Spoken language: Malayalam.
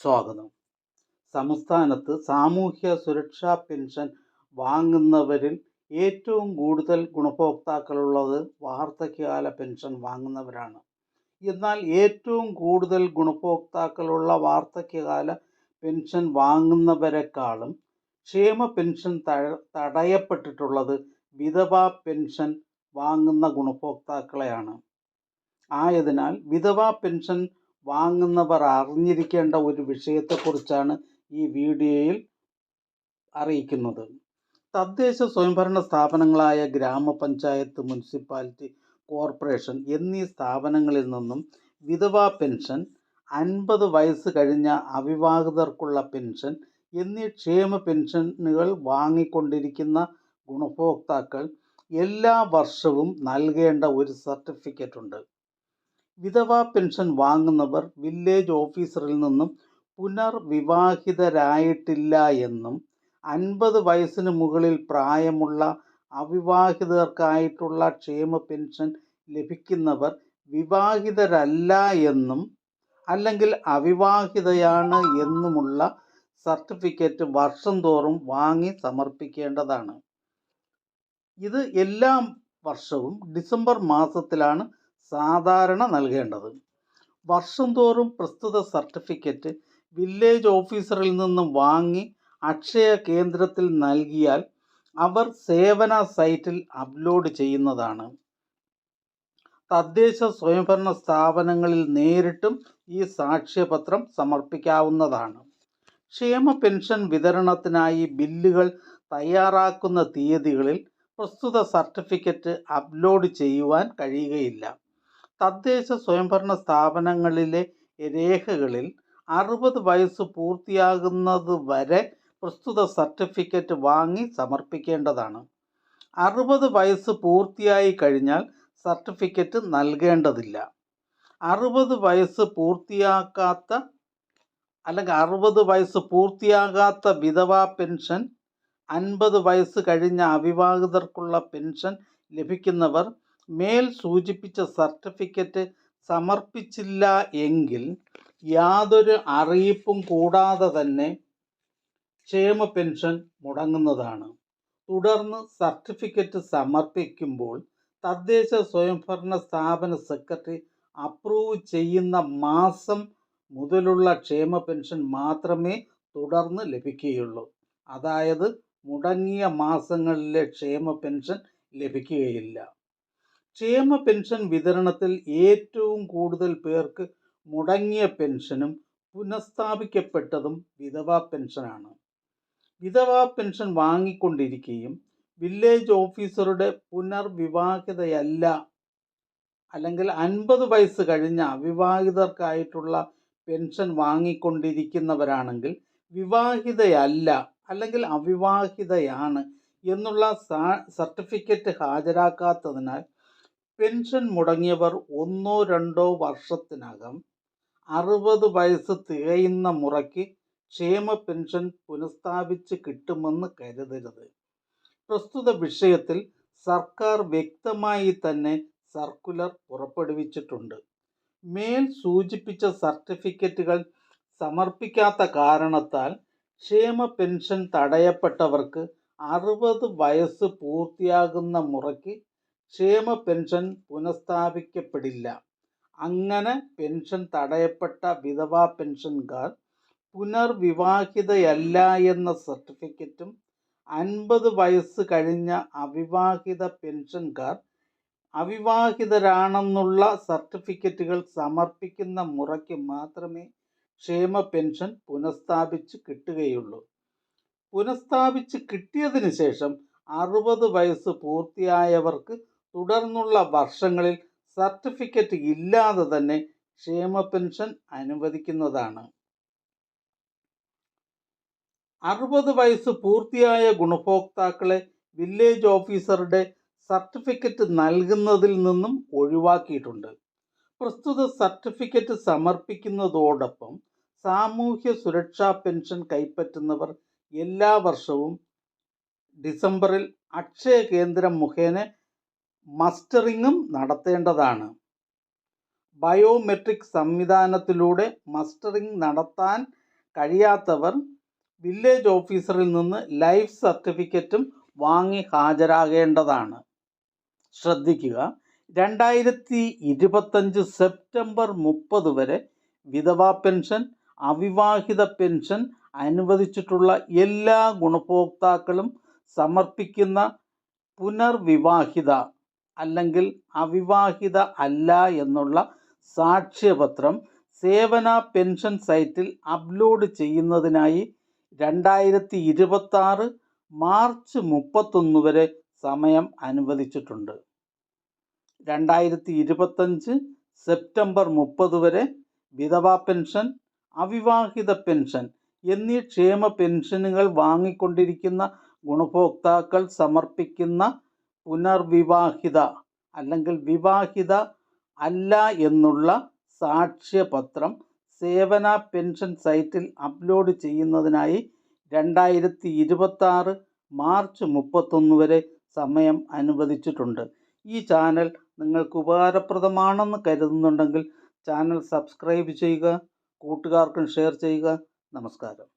സ്വാഗതം. സംസ്ഥാനത്ത് സാമൂഹ്യ സുരക്ഷാ പെൻഷൻ വാങ്ങുന്നവരിൽ ഏറ്റവും കൂടുതൽ ഗുണഭോക്താക്കളുള്ളത് വാർദ്ധക്യകാല പെൻഷൻ വാങ്ങുന്നവരാണ്. എന്നാൽ ഏറ്റവും കൂടുതൽ ഗുണഭോക്താക്കളുള്ള വാർദ്ധക്യകാല പെൻഷൻ വാങ്ങുന്നവരെക്കാളും ക്ഷേമ പെൻഷൻ തടയപ്പെട്ടിട്ടുള്ളത് വിധവ പെൻഷൻ വാങ്ങുന്ന ഗുണഭോക്താക്കളെയാണ്. ആയതിനാൽ വിധവ പെൻഷൻ വാങ്ങുന്നവർ അറിഞ്ഞിരിക്കേണ്ട ഒരു വിഷയത്തെക്കുറിച്ചാണ് ഈ വീഡിയോയിൽ അറിയിക്കുന്നത്. തദ്ദേശ സ്വയംഭരണ സ്ഥാപനങ്ങളായ ഗ്രാമപഞ്ചായത്ത് മുനിസിപ്പാലിറ്റി കോർപ്പറേഷൻ എന്നീ സ്ഥാപനങ്ങളിൽ നിന്നും വിധവാ പെൻഷൻ അൻപത് വയസ്സ് കഴിഞ്ഞ അവിവാഹിതർക്കുള്ള പെൻഷൻ എന്നീ ക്ഷേമ പെൻഷനുകൾ വാങ്ങിക്കൊണ്ടിരിക്കുന്ന ഗുണഭോക്താക്കൾ എല്ലാ വർഷവും നൽകേണ്ട ഒരു സർട്ടിഫിക്കറ്റ് ഉണ്ട് വിധവാ പെൻഷൻ വാങ്ങുന്നവർ വില്ലേജ് ഓഫീസറിൽ നിന്നും പുനർവിവാഹിതരായിട്ടില്ല എന്നും അൻപത് വയസ്സിന് മുകളിൽ പ്രായമുള്ള അവിവാഹിതർക്കായിട്ടുള്ള ക്ഷേമ പെൻഷൻ ലഭിക്കുന്നവർ വിവാഹിതരല്ല എന്നും അല്ലെങ്കിൽ അവിവാഹിതയാണ് എന്നുമുള്ള സർട്ടിഫിക്കറ്റ് വർഷം തോറും വാങ്ങി സമർപ്പിക്കേണ്ടതാണ്. ഇത് എല്ലാ വർഷവും ഡിസംബർ മാസത്തിലാണ് സാധാരണ നൽകേണ്ടത്. വർഷം തോറും പ്രസ്തുത സർട്ടിഫിക്കറ്റ് വില്ലേജ് ഓഫീസറിൽ നിന്നും വാങ്ങി അക്ഷയ കേന്ദ്രത്തിൽ നൽകിയാൽ അവർ സേവന സൈറ്റിൽ അപ്ലോഡ് ചെയ്യുന്നതാണ്. തദ്ദേശ സ്വയംഭരണ സ്ഥാപനങ്ങളിൽ നേരിട്ടും ഈ സാക്ഷ്യപത്രം സമർപ്പിക്കാവുന്നതാണ്. ക്ഷേമ പെൻഷൻ വിതരണത്തിനായി ബില്ലുകൾ തയ്യാറാക്കുന്ന തീയതികളിൽ പ്രസ്തുത സർട്ടിഫിക്കറ്റ് അപ്ലോഡ് ചെയ്യുവാൻ കഴിയുകയില്ല. തദ്ദേശ സ്വയംഭരണ സ്ഥാപനങ്ങളിലെ രേഖകളിൽ അറുപത് വയസ്സ് പൂർത്തിയാകുന്നത് വരെ പ്രസ്തുത സർട്ടിഫിക്കറ്റ് വാങ്ങി സമർപ്പിക്കേണ്ടതാണ്. അറുപത് വയസ്സ് പൂർത്തിയായി കഴിഞ്ഞാൽ സർട്ടിഫിക്കറ്റ് നൽകേണ്ടതില്ല. അറുപത് വയസ്സ് പൂർത്തിയാക്കാത്ത അല്ലെങ്കിൽ അറുപത് വയസ്സ് പൂർത്തിയാകാത്ത വിധവാ പെൻഷൻ അൻപത് വയസ്സ് കഴിഞ്ഞ അവിവാഹിതർക്കുള്ള പെൻഷൻ ലഭിക്കുന്നവർ മേൽ സൂചിപ്പിച്ച സർട്ടിഫിക്കറ്റ് സമർപ്പിച്ചില്ല എങ്കിൽ യാതൊരു അറിയിപ്പും കൂടാതെ തന്നെ ക്ഷേമ പെൻഷൻ മുടങ്ങുന്നതാണ്. തുടർന്ന് സർട്ടിഫിക്കറ്റ് സമർപ്പിക്കുമ്പോൾ തദ്ദേശ സ്വയംഭരണ സ്ഥാപന സെക്രട്ടറി അപ്രൂവ് ചെയ്യുന്ന മാസം മുതലുള്ള ക്ഷേമ പെൻഷൻ മാത്രമേ തുടർന്ന് ലഭിക്കുകയുള്ളൂ. അതായത് മുടങ്ങിയ മാസങ്ങളിലെ ക്ഷേമ പെൻഷൻ ലഭിക്കുകയില്ല. ക്ഷേമ പെൻഷൻ വിതരണത്തിൽ ഏറ്റവും കൂടുതൽ പേർക്ക് മുടങ്ങിയ പെൻഷനും പുനഃസ്ഥാപിക്കപ്പെട്ടതും വിധവാ പെൻഷനാണ്. വിധവാ പെൻഷൻ വാങ്ങിക്കൊണ്ടിരിക്കുകയും വില്ലേജ് ഓഫീസറുടെ പുനർവിവാഹിതയല്ല അല്ലെങ്കിൽ അൻപത് വയസ്സ് കഴിഞ്ഞ അവിവാഹിതർക്കായിട്ടുള്ള പെൻഷൻ വാങ്ങിക്കൊണ്ടിരിക്കുന്നവരാണെങ്കിൽ വിവാഹിതയല്ല അല്ലെങ്കിൽ അവിവാഹിതയാണ് എന്നുള്ള സർട്ടിഫിക്കറ്റ് ഹാജരാക്കാത്തതിനാൽ പെൻഷൻ മുടങ്ങിയവർ ഒന്നോ രണ്ടോ വർഷത്തിനകം അറുപത് വയസ്സ് തികയുന്ന മുറയ്ക്ക് ക്ഷേമ പെൻഷൻ പുനഃസ്ഥാപിച്ച് കിട്ടുമെന്ന് കരുതരുത്. പ്രസ്തുത വിഷയത്തിൽ സർക്കാർ വ്യക്തമായി തന്നെ സർക്കുലർ പുറപ്പെടുവിച്ചിട്ടുണ്ട്. മേൽ സൂചിപ്പിച്ച സർട്ടിഫിക്കറ്റുകൾ സമർപ്പിക്കാത്ത കാരണത്താൽ ക്ഷേമ പെൻഷൻ തടയപ്പെട്ടവർക്ക് അറുപത് വയസ്സ് പൂർത്തിയാകുന്ന മുറയ്ക്ക് ക്ഷേമ പെൻഷൻ പുനഃസ്ഥാപിക്കപ്പെടില്ല. അങ്ങനെ പെൻഷൻ തടയപ്പെട്ട വിധവാ പെൻഷൻകാർ പുനർവിവാഹിതയല്ല എന്ന സർട്ടിഫിക്കറ്റും അൻപത് വയസ്സ് കഴിഞ്ഞ അവിവാഹിത പെൻഷൻകാർ അവിവാഹിതരാണെന്നുള്ള സർട്ടിഫിക്കറ്റുകൾ സമർപ്പിക്കുന്ന മുറയ്ക്ക് മാത്രമേ ക്ഷേമ പെൻഷൻ പുനഃസ്ഥാപിച്ച് കിട്ടുകയുള്ളൂ. പുനഃസ്ഥാപിച്ച് കിട്ടിയതിന് ശേഷം അറുപത് വയസ്സ് പൂർത്തിയായവർക്ക് തുടർന്നുള്ള വർഷങ്ങളിൽ സർട്ടിഫിക്കറ്റ് ഇല്ലാതെ തന്നെ ക്ഷേമ പെൻഷൻ അനുവദിക്കുന്നതാണ്. അറുപത് വയസ്സ് പൂർത്തിയായ ഗുണഭോക്താക്കളെ വില്ലേജ് ഓഫീസറുടെ സർട്ടിഫിക്കറ്റ് നൽകുന്നതിൽ നിന്നും ഒഴിവാക്കിയിട്ടുണ്ട്. പ്രസ്തുത സർട്ടിഫിക്കറ്റ് സമർപ്പിക്കുന്നതോടൊപ്പം സാമൂഹ്യ സുരക്ഷാ പെൻഷൻ കൈപ്പറ്റുന്നവർ എല്ലാ വർഷവും ഡിസംബറിൽ അക്ഷയ കേന്ദ്രം മുഖേന മസ്റ്ററിങ്ങും നടത്തേണ്ടതാണ്. ബയോമെട്രിക് സംവിധാനത്തിലൂടെ മസ്റ്ററിംഗ് നടത്താൻ കഴിയാത്തവർ വില്ലേജ് ഓഫീസറിൽ നിന്ന് ലൈഫ് സർട്ടിഫിക്കറ്റും വാങ്ങി ഹാജരാകേണ്ടതാണ്. ശ്രദ്ധിക്കുക രണ്ടായിരത്തി ഇരുപത്തഞ്ച് സെപ്റ്റംബർ മുപ്പത് വരെ വിധവാ പെൻഷൻ അവിവാഹിത പെൻഷൻ അനുവദിച്ചിട്ടുള്ള എല്ലാ ഗുണഭോക്താക്കളും സമർപ്പിക്കുന്ന പുനർവിവാഹിത അല്ലെങ്കിൽ അവിവാഹിത അല്ല എന്നുള്ള സാക്ഷ്യപത്രം സേവന പെൻഷൻ സൈറ്റിൽ അപ്ലോഡ് ചെയ്യുന്നതിനായി രണ്ടായിരത്തി ഇരുപത്തി മാർച്ച് മുപ്പത്തൊന്ന് വരെ സമയം അനുവദിച്ചിട്ടുണ്ട്. രണ്ടായിരത്തി ഇരുപത്തഞ്ച് സെപ്റ്റംബർ മുപ്പത് വരെ വിധവാ പെൻഷൻ അവിവാഹിത പെൻഷൻ എന്നീ ക്ഷേമ പെൻഷനുകൾ വാങ്ങിക്കൊണ്ടിരിക്കുന്ന ഗുണഭോക്താക്കൾ സമർപ്പിക്കുന്ന പുനർവിവാഹിത അല്ലെങ്കിൽ വിവാഹിത അല്ല എന്നുള്ള സാക്ഷ്യപത്രം സേവന പെൻഷൻ സൈറ്റിൽ അപ്ലോഡ് ചെയ്യുന്നതിനായി രണ്ടായിരത്തി ഇരുപത്തി ആറ് മാർച്ച് മുപ്പത്തൊന്ന് വരെ സമയം അനുവദിച്ചിട്ടുണ്ട്. ഈ ചാനൽ നിങ്ങൾക്ക് ഉപകാരപ്രദമാണെന്ന് കരുതുന്നുണ്ടെങ്കിൽ ചാനൽ സബ്സ്ക്രൈബ് ചെയ്യുക കൂട്ടുകാർക്കും ഷെയർ ചെയ്യുക. നമസ്കാരം.